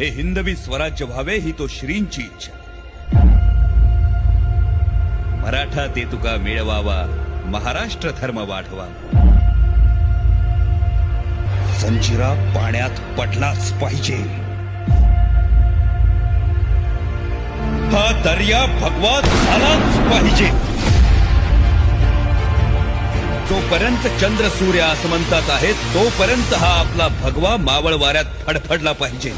हे हिंदवी स्वराज्य व्हावे ही तो श्रींची इच्छा. मराठा ते तुका मिळवावा महाराष्ट्र धर्म वाढवा. संचिरा पाण्यात पडलाच पाहिजे. हा दर्या भगवान झालाच पाहिजे. जोपर्यंत चंद्र सूर्य आसमंतात आहेत तोपर्यंत हा आपला भगवा मावळ वाऱ्यात फडफडला पाहिजे.